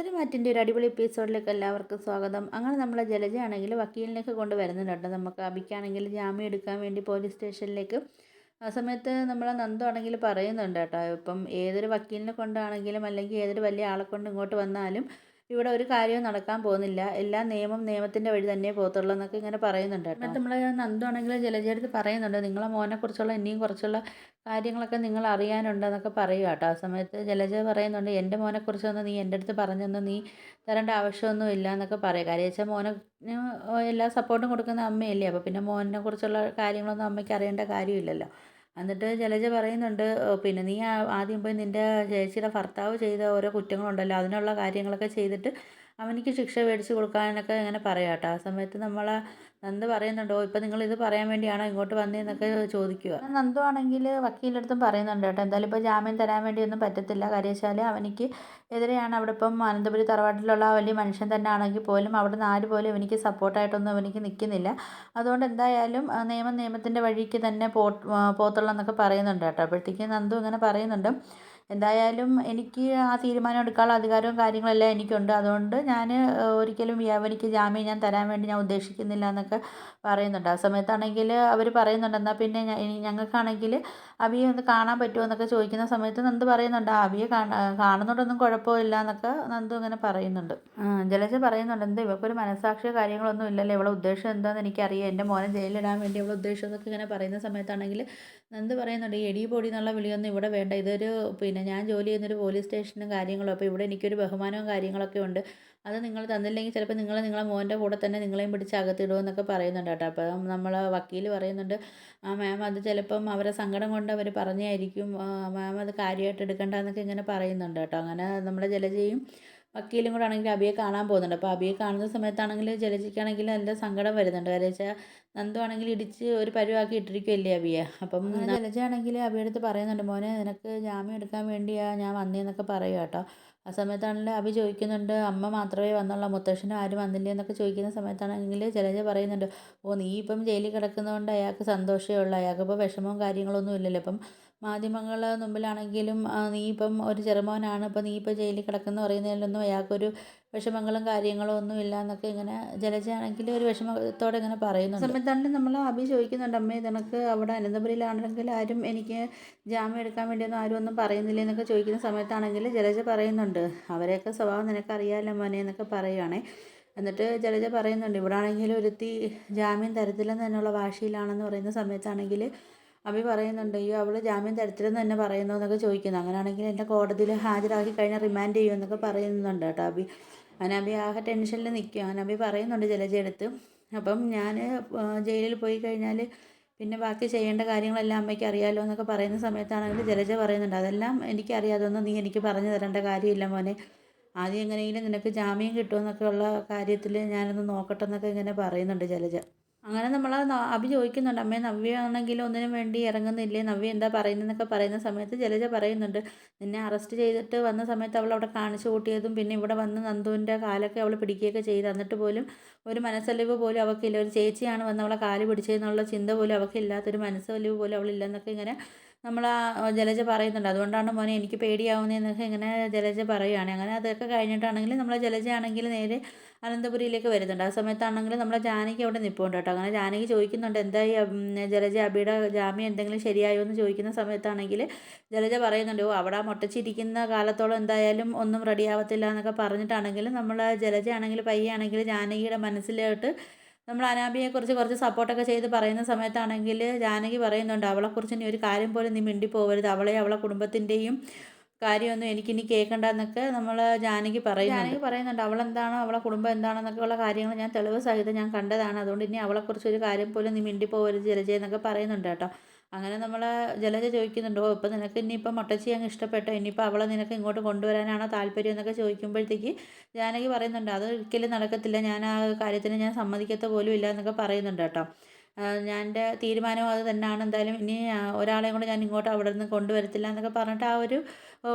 പത്തര മാറ്റിന്റെ ഒരു അടിപൊളി എപ്പിസോഡിലേക്ക് എല്ലാവർക്കും സ്വാഗതം. അങ്ങനെ നമ്മളെ ജലജയാണെങ്കിൽ വക്കീലിനൊക്കെ കൊണ്ട് വരുന്നുണ്ട് നമുക്ക് അബിക്കാണെങ്കിൽ ജാമ്യം എടുക്കാൻ വേണ്ടി പോലീസ് സ്റ്റേഷനിലേക്ക്. ആ സമയത്ത് നമ്മളെ നന്ദു ആണെങ്കിൽ പറയുന്നുണ്ട് കേട്ടോ. ഇപ്പം ഏതൊരു വക്കീലിനെ കൊണ്ടാണെങ്കിലും അല്ലെങ്കിൽ ഏതൊരു വലിയ ആളെ കൊണ്ട് ഇങ്ങോട്ട് വന്നാലും ഇവിടെ ഒരു കാര്യവും നടക്കാൻ പോകുന്നില്ല. എല്ലാ നിയമം നിയമത്തിന്റെ വഴി തന്നെ പോകത്തുള്ളൂ എന്നൊക്കെ ഇങ്ങനെ പറയുന്നുണ്ട് കേട്ടോ. നമ്മൾ നന്ദു ആണെങ്കിൽ ജലജയടുത്ത് പറയുന്നുണ്ട്. നിങ്ങളെ മോനെക്കുറിച്ചുള്ള ഇനിയും കുറച്ചുള്ള കാര്യങ്ങളൊക്കെ നിങ്ങൾ അറിയാനുണ്ടെന്നൊക്കെ പറയുക കേട്ടോ. ആ സമയത്ത് ജലജ പറയുന്നുണ്ട് എന്റെ മോനെക്കുറിച്ചൊന്നും നീ എന്റെ അടുത്ത് പറഞ്ഞൊന്നും നീ തരേണ്ട ആവശ്യമൊന്നും ഇല്ല എന്നൊക്കെ പറയുക. കാര്യം വെച്ചാൽ മോനെ എല്ലാ സപ്പോർട്ടും കൊടുക്കുന്ന അമ്മയല്ലേ? അപ്പോൾ പിന്നെ മോനെക്കുറിച്ചുള്ള കാര്യങ്ങളൊന്നും അമ്മയ്ക്ക് അറിയേണ്ട കാര്യമില്ലല്ലോ. എന്നിട്ട് ജലജ പറയുന്നുണ്ട് പിന്നെ നീ ആദ്യം പോയി നിന്റെ ചേച്ചിയുടെ ഭർത്താവ് ചെയ്ത ഓരോ കുറ്റങ്ങളുണ്ടല്ലോ അതിനുള്ള കാര്യങ്ങളൊക്കെ ചെയ്തിട്ട് അവനിക്ക് ശിക്ഷ മേടിച്ച് കൊടുക്കാനൊക്കെ ഇങ്ങനെ പറയാം കേട്ടോ ആ സമയത്ത് നമ്മൾ നന്ദ് പറയുന്നുണ്ടോ ഇപ്പം നിങ്ങൾ ഇത് പറയാൻ വേണ്ടിയാണോ ഇങ്ങോട്ട് വന്നതെന്നൊക്കെ ചോദിക്കുക നന്ദു ആണെങ്കിൽ വക്കീലടുത്തും പറയുന്നുണ്ട് കേട്ടോ എന്തായാലും ഇപ്പോൾ ജാമ്യം തരാൻ വേണ്ടിയൊന്നും പറ്റത്തില്ല. കാര്യം വെച്ചാൽ അവനിക്ക് എതിരെയാണ് അവിടെ ഇപ്പം അനന്തപുരി തറവാട്ടിലുള്ള ആ വലിയ മനുഷ്യൻ തന്നെ ആണെങ്കിൽ പോലും അവിടെ നിന്ന് ആര് പോലും എനിക്ക് സപ്പോർട്ടായിട്ടൊന്നും അവനിക്ക് നിൽക്കുന്നില്ല. അതുകൊണ്ട് എന്തായാലും നിയമം നിയമത്തിന്റെ വഴിക്ക് തന്നെ പോ പോത്തുള്ളൂ പറയുന്നുണ്ട് കേട്ടോ. അപ്പോഴത്തേക്കും നന്ദു ഇങ്ങനെ പറയുന്നുണ്ട് എന്തായാലും എനിക്ക് ആ തീരുമാനം എടുക്കാനുള്ള അധികാരവും കാര്യങ്ങളെല്ലാം എനിക്കുണ്ട്. അതുകൊണ്ട് ഞാൻ ഒരിക്കലും യവനിക്ക് ജാമ്യം ഞാൻ തരാൻ വേണ്ടി ഞാൻ ഉദ്ദേശിക്കുന്നില്ല എന്നൊക്കെ പറയുന്നുണ്ട്. ആ സമയത്താണെങ്കിൽ അവർ പറയുന്നുണ്ട് എന്നാൽ പിന്നെ ഞങ്ങൾക്കാണെങ്കിൽ അബിയെ ഒന്ന് കാണാൻ പറ്റുമോ എന്നൊക്കെ ചോദിക്കുന്ന സമയത്ത് നന്ദു പറയുന്നുണ്ട് അബിയെ കാണുന്നതുകൊണ്ടൊന്നും കുഴപ്പമില്ല എന്നൊക്കെ നന്ദു ഇങ്ങനെ പറയുന്നുണ്ട്. ജലജ പറയുന്നുണ്ട് എന്താ ഇവൾക്കൊരു മനസാക്ഷിയോ കാര്യങ്ങളൊന്നും ഇല്ലല്ലോ ഇവളെ ഉദ്ദേശം എന്താണെന്ന് എനിക്കറിയാം എന്റെ മോനെ ജയിലിടാൻ വേണ്ടി ഇവളെ ഉദ്ദേശം എന്നൊക്കെ ഇങ്ങനെ പറയുന്ന സമയത്താണെങ്കിൽ നന്ദു പറയുന്നുണ്ട് ഈ എടി പൊടി എന്നുള്ള വിളിയൊന്നും ഇവിടെ വേണ്ട ഇതൊരു പിന്നെ ഞാൻ ജോലി ചെയ്യുന്നൊരു പോലീസ് സ്റ്റേഷനും കാര്യങ്ങളും അപ്പോൾ ഇവിടെ എനിക്കൊരു ബഹുമാനവും കാര്യങ്ങളൊക്കെ ഉണ്ട് അത് നിങ്ങൾ തന്നില്ലെങ്കിൽ ചിലപ്പോൾ നിങ്ങൾ നിങ്ങളെ മോന്റെ കൂടെ തന്നെ നിങ്ങളെയും പിടിച്ച് അകത്തിടുമെന്നൊക്കെ പറയുന്നുണ്ട് കേട്ടോ. അപ്പം നമ്മൾ വക്കീൽ പറയുന്നുണ്ട് ആ മാം അത് ചിലപ്പം അവരെ സങ്കടം കൊണ്ട് അവർ പറഞ്ഞായിരിക്കും. മാം അത് കാര്യമായിട്ട് എടുക്കണ്ട എന്നൊക്കെ ഇങ്ങനെ പറയുന്നുണ്ട് കേട്ടോ. അങ്ങനെ നമ്മുടെ ജലജയും വക്കീലും കൂടെ ആണെങ്കിൽ അബിയെ കാണാൻ പോകുന്നുണ്ട്. അപ്പോൾ അബിയെ കാണുന്ന സമയത്താണെങ്കിൽ ജലജിക്കാണെങ്കിൽ നല്ല സങ്കടം വരുന്നുണ്ട്. കാര്യം വെച്ചാൽ നന്ദു ആണെങ്കിൽ ഇടിച്ച് ഒരു പരിവാക്കി ഇട്ടിരിക്കുമല്ലേ അബിയെ. അപ്പം ജലജ ആണെങ്കിൽ അബിയുടെ അടുത്ത് പറയുന്നുണ്ട് മോനെ നിനക്ക് ജാമ്യം എടുക്കാൻ വേണ്ടിയാണ് ഞാൻ വന്നതെന്നൊക്കെ പറയുക കേട്ടോ. ആ സമയത്താണെങ്കിൽ അഭി ചോദിക്കുന്നുണ്ട് അമ്മ മാത്രമേ വന്നുള്ളൂ മുത്തശ്ശനും ആരും വന്നില്ലേ എന്നൊക്കെ ചോദിക്കുന്ന സമയത്താണെങ്കിൽ ജലജ പറയുന്നുണ്ട് ഓ നീ ഇപ്പം ജയിലിൽ കിടക്കുന്നതുകൊണ്ട് അയാൾക്ക് സന്തോഷമേ ഉള്ളൂ അയാൾക്ക് ഇപ്പോൾ വിഷമവും കാര്യങ്ങളൊന്നും ഇല്ലല്ലോ ഇപ്പം മാധ്യമങ്ങളുടെ മുമ്പിലാണെങ്കിലും നീ ഇപ്പം ഒരു ചെറുമോനാണ് ഇപ്പം നീ ഇപ്പം ജയിലിൽ കിടക്കുന്നു പറയുന്നതിലൊന്നും അയാൾക്കൊരു വിഷമങ്ങളും കാര്യങ്ങളും ഒന്നും ഇല്ല എന്നൊക്കെ ഇങ്ങനെ ജലജയാണെങ്കിൽ ഒരു വിഷമത്തോടെ ഇങ്ങനെ പറയുന്നുണ്ട്. സമയത്താണെങ്കിൽ നമ്മൾ അഭി ചോദിക്കുന്നുണ്ട് അമ്മേ നിനക്ക് അവിടെ അനന്തപുരിയിലാണെങ്കിൽ ആരും എനിക്ക് ജാമ്യം എടുക്കാൻ വേണ്ടിയൊന്നും ആരും ഒന്നും പറയുന്നില്ല എന്നൊക്കെ ചോദിക്കുന്ന സമയത്താണെങ്കിൽ ജലജ പറയുന്നുണ്ട് അവരെയൊക്കെ സ്വഭാവം നിനക്കറിയാമല്ലോ മോനെ എന്നൊക്കെ പറയുവാണേ. എന്നിട്ട് ജലജ പറയുന്നുണ്ട് ഇവിടെ ആണെങ്കിൽ ഒരുത്തി ജാമ്യം തരത്തില്ലെന്ന് തന്നെയുള്ള വാശിയിലാണെന്ന് പറയുന്ന സമയത്താണെങ്കിൽ അഭി പറയുന്നുണ്ട് അയ്യോ അവൾ ജാമ്യം തരത്തില്ലെന്ന് തന്നെ പറയുന്നു എന്നൊക്കെ ചോദിക്കുന്നു. അങ്ങനെയാണെങ്കിൽ എന്നെ കോടതിയിൽ ഹാജരാക്കി കഴിഞ്ഞാൽ റിമാൻഡ് ചെയ്യുമെന്നൊക്കെ പറയുന്നുണ്ട് കേട്ടോ അഭി. അനബി ആകെ ടെൻഷനിൽ നിൽക്കും അനബി പറയുന്നുണ്ട് ജലജയെടുത്ത് അപ്പം ഞാൻ ജയിലിൽ പോയി കഴിഞ്ഞാൽ പിന്നെ ബാക്കി ചെയ്യേണ്ട കാര്യങ്ങളെല്ലാം അമ്മയ്ക്ക് അറിയാമല്ലോ എന്നൊക്കെ പറയുന്ന സമയത്താണെങ്കിൽ ജലജ പറയുന്നുണ്ട് അതെല്ലാം എനിക്കറിയാതൊന്നും നീ എനിക്ക് പറഞ്ഞു തരേണ്ട കാര്യമില്ല മോനെ. ആദ്യം എങ്ങനെയെങ്കിലും നിനക്ക് ജാമ്യം കിട്ടുമെന്നൊക്കെ ഉള്ള കാര്യത്തിൽ ഞാനൊന്ന് നോക്കട്ടെ എന്നൊക്കെ ഇങ്ങനെ പറയുന്നുണ്ട് ജലജ. അങ്ങനെ നമ്മൾ അഭി ചോദിക്കുന്നുണ്ട് അമ്മേ നവ്യ ആണെങ്കിൽ ഒന്നിനും വേണ്ടി ഇറങ്ങുന്നില്ലേ? നവ്യ എന്താ പറയുന്നതെന്നൊക്കെ പറയുന്ന സമയത്ത് ജലജ പറയുന്നുണ്ട് നിന്നെ അറസ്റ്റ് ചെയ്തിട്ട് വന്ന സമയത്ത് അവൾ അവിടെ കാണിച്ചു കൂട്ടിയതും പിന്നെ ഇവിടെ വന്ന് നന്ദുവിന്റെ കാലൊക്കെ അവൾ പിടിക്കുകയൊക്കെ ചെയ്ത് എന്നിട്ട് പോലും ഒരു മനസ്സലിവ് പോലും അവൾക്കില്ല ഒരു ചേച്ചിയാണ് വന്ന് അവളെ കാൽ പിടിച്ചതെന്നുള്ള ചിന്ത പോലും അവൾക്കില്ലാത്തൊരു മനസ്സലിവ് പോലും അവളില്ലെന്നൊക്കെ ഇങ്ങനെ നമ്മൾ ആ ജലജ പറയുന്നുണ്ട്. അതുകൊണ്ടാണ് മോനെ എനിക്ക് പേടിയാവുന്നതെന്നൊക്കെ ഇങ്ങനെ ജലജ പറയുകയാണ് അങ്ങനെ അതൊക്കെ കഴിഞ്ഞിട്ടാണെങ്കിൽ നമ്മൾ ജലജ ആണെങ്കിൽ നേരെ അനന്തപുരിയിലേക്ക് വരുന്നുണ്ട്. ആ സമയത്താണെങ്കിൽ നമ്മളെ ജാനകി അവിടെ നിൽപ്പുണ്ട് കേട്ടോ. അങ്ങനെ ജാനകി ചോദിക്കുന്നുണ്ട് എന്തായി ജലജ അബിയുടെ ജാമ്യം എന്തെങ്കിലും ശരിയായോ? എന്ന് ചോദിക്കുന്ന സമയത്താണെങ്കിൽ ജലജ പറയുന്നുണ്ട് ഓ അവിടെ മുട്ടച്ചിരിക്കുന്ന കാലത്തോളം എന്തായാലും ഒന്നും റെഡിയാവത്തില്ല എന്നൊക്കെ പറഞ്ഞിട്ടാണെങ്കിൽ നമ്മൾ ജലജ ആണെങ്കിൽ പയ്യാണെങ്കിൽ ജാനകിയുടെ മനസ്സിലോട്ട് നമ്മൾ അനാബിയെക്കുറിച്ച് കുറച്ച് സപ്പോർട്ടൊക്കെ ചെയ്ത് പറയുന്ന സമയത്താണെങ്കിൽ ജാനകി പറയുന്നുണ്ട് അവളെക്കുറിച്ച് ഇനി ഒരു കാര്യം പോലും നീ മിണ്ടി പോകരുത് അവളെ അവളെ കുടുംബത്തിന്റെയും കാര്യമൊന്നും എനിക്കിനി കേൾക്കണ്ട എന്നൊക്കെ നമ്മൾ ജാനകി പറയും ജാനകി പറയുന്നുണ്ട് അവളെന്താണോ അവളെ കുടുംബം എന്താണെന്നൊക്കെ ഉള്ള കാര്യങ്ങൾ ഞാൻ തെളിവ് സഹിതം ഞാൻ കണ്ടതാണ്. അതുകൊണ്ട് ഇനി അവളെക്കുറിച്ച് ഒരു കാര്യം പോലും നീ മിണ്ടി പോകരുത് ജലജ എന്നൊക്കെ പറയുന്നുണ്ട് കേട്ടോ. അങ്ങനെ നമ്മൾ ജലജ ചോദിക്കുന്നുണ്ടോ ഇപ്പം നിനക്ക് ഇനിയിപ്പം മുട്ടച്ചി അങ്ങ് ഇഷ്ടപ്പെട്ടോ? ഇനിയിപ്പോൾ അവളെ നിനക്ക് ഇങ്ങോട്ട് കൊണ്ടുവരാനാണോ താല്പര്യം? എന്നൊക്കെ ചോദിക്കുമ്പോഴത്തേക്ക് ജാനകി പറയുന്നുണ്ട് അത് ഒരിക്കലും നടക്കത്തില്ല. ഞാൻ ആ കാര്യത്തിന് ഞാൻ സമ്മതിക്കത്ത പോലും ഇല്ല എന്നൊക്കെ പറയുന്നുണ്ട് കേട്ടോ. ഞാൻ എന്റെ അത് തന്നെയാണ്. എന്തായാലും ഇനി ഒരാളെയും കൂടെ ഞാൻ ഇങ്ങോട്ട് അവിടെ നിന്ന് കൊണ്ടുവരത്തില്ല എന്നൊക്കെ പറഞ്ഞിട്ട് ആ ഒരു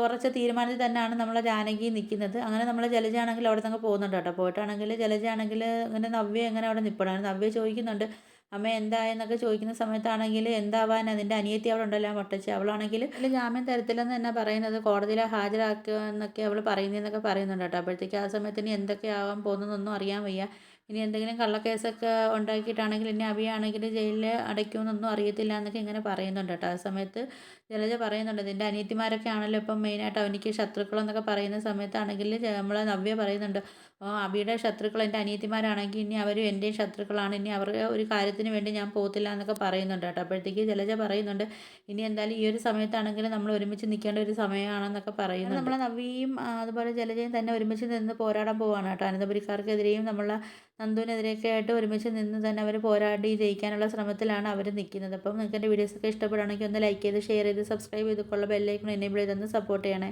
ഉറച്ച തീരുമാനത്തിൽ തന്നെയാണ് നമ്മളെ ജാനകി നിൽക്കുന്നത്. അങ്ങനെ നമ്മളെ ജലജയാണെങ്കിൽ അവിടെ നിന്ന് പോകുന്നുണ്ട് കേട്ടോ. പോയിട്ടാണെങ്കിൽ ജലജയാണെങ്കിൽ ഇങ്ങനെ നവ്യ എങ്ങനെ അവിടെ നിൽപ്പണം നവ്യ ചോദിക്കുന്നുണ്ട് അമ്മ എന്തായെന്നൊക്കെ ചോദിക്കുന്ന സമയത്താണെങ്കിൽ എന്താവാൻ അതിന്റെ അനിയത്തി അവിടെ ഉണ്ടല്ലോ മുട്ടച്ചി അവളാണെങ്കിൽ അതിൽ ജാമ്യം തരത്തില്ലെന്ന് തന്നെ പറയുന്നത് കോടതിയിൽ ഹാജരാക്കുക എന്നൊക്കെ അവൾ പറയുന്നതെന്നൊക്കെ പറയുന്നുണ്ട് കേട്ടോ. അപ്പോഴത്തേക്ക് ആ സമയത്തിന് എന്തൊക്കെ ആവാൻ പോകുന്നതെന്നൊന്നും അറിയാൻ വയ്യ. ഇനി എന്തെങ്കിലും കള്ളക്കേസൊക്കെ ഉണ്ടാക്കിയിട്ടാണെങ്കിൽ ഇനി അവിയാണെങ്കിൽ ജയിലിൽ അടയ്ക്കുമെന്നൊന്നും അറിയത്തില്ല എന്നൊക്കെ ഇങ്ങനെ പറയുന്നുണ്ട് കേട്ടോ. ആ സമയത്ത് ജലജ പറയുന്നുണ്ട് നിന്റെ അനിയത്തിമാരൊക്കെ ആണല്ലോ ഇപ്പം മെയിനായിട്ട് അവനിക്ക് ശത്രുക്കളെന്നൊക്കെ പറയുന്ന സമയത്താണെങ്കിൽ നമ്മൾ നവ്യ പറയുന്നുണ്ട് ഓ അബിയുടെ ശത്രുക്കൾ എന്റെ അനിയത്തിമാരാണെങ്കിൽ ഇനി അവരും എന്റെയും ശത്രുക്കളാണ്. ഇനി അവരുടെ ഒരു കാര്യത്തിന് വേണ്ടി ഞാൻ പോകത്തില്ല എന്നൊക്കെ പറയുന്നുണ്ട് കേട്ടോ. അപ്പോഴത്തേക്ക് ജലജ പറയുന്നുണ്ട് ഇനി എന്തായാലും ഈ ഒരു സമയത്താണെങ്കിൽ നമ്മൾ ഒരുമിച്ച് നിൽക്കേണ്ട ഒരു സമയമാണെന്നൊക്കെ പറയുന്നത് നമ്മളെ നവ്യയും അതുപോലെ ജലജയും തന്നെ ഒരുമിച്ച് നിന്ന് പോരാടാൻ പോവാണ് കേട്ടോ. അനന്തപുരിക്കാർക്കെതിരെയും നമ്മളെ നന്ദുവിനെതിരെയൊക്കെ ആയിട്ട് ഒരുമിച്ച് നിന്ന് തന്നെ അവർ പോരാടി ജയിക്കാനുള്ള ശ്രമത്തിലാണ് അവർ നിൽക്കുന്നത്. അപ്പം നിങ്ങൾക്ക് എന്റെ വീഡിയോസൊക്കെ ഇഷ്ടപ്പെടുകയാണെങ്കിൽ ഒന്ന് ലൈക്ക് ചെയ്ത് ഷെയർ ചെയ്ത് സബ്സ്ക്രൈബ് ചെയ്ത് കൊള്ള ബെല്ലൈക്കൺ എനേബിൾ ചെയ്തൊന്ന് സപ്പോർട്ട് ചെയ്യണേ.